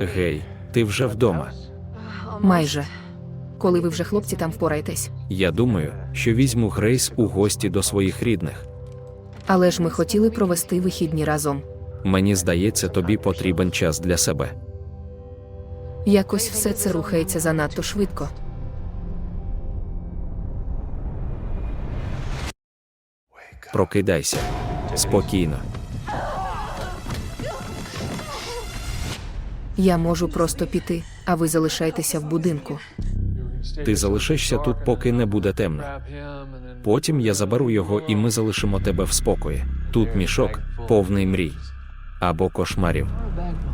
Гей, ти вже вдома. Майже. Коли ви вже хлопці там впораєтесь. Я думаю, що візьму Грейс у гості до своїх рідних. Але ж ми хотіли провести вихідні разом. Мені здається, тобі потрібен час для себе. Якось все це рухається занадто швидко. Прокидайся. Спокійно. Я можу просто піти, а ви залишайтеся в будинку. Ти залишишся тут, поки не буде темно. Потім я заберу його, і ми залишимо тебе в спокої. Тут мішок повний мрій або кошмарів.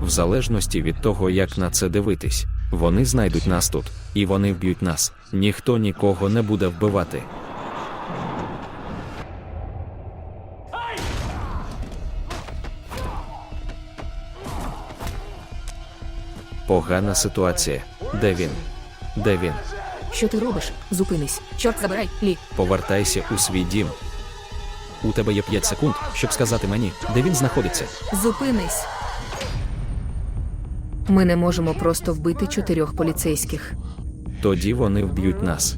В залежності від того, як на це дивитись, вони знайдуть нас тут, і вони вб'ють нас. Ніхто нікого не буде вбивати. Погана ситуація. Де він? Де він? Що ти робиш? Зупинись. Чорт забирай, лі. Повертайся у свій дім. У тебе є 5 секунд, щоб сказати мені, де він знаходиться. Зупинись. Ми не можемо просто вбити чотирьох поліцейських. Тоді вони вб'ють нас.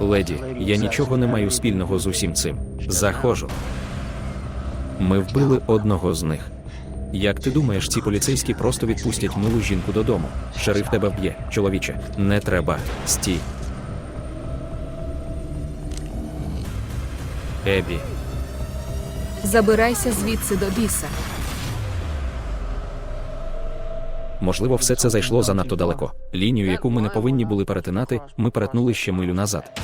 Леді, я нічого не маю спільного з усім цим. Заходжу. Ми вбили одного з них. Як ти думаєш, ці поліцейські просто відпустять милу жінку додому? Шериф тебе вб'є, чоловіче. Не треба. Стій. Ебі, Забирайся звідси до біса. можливо, все це зайшло занадто далеко. Лінію, яку ми не повинні були перетинати, ми перетнули ще милю назад.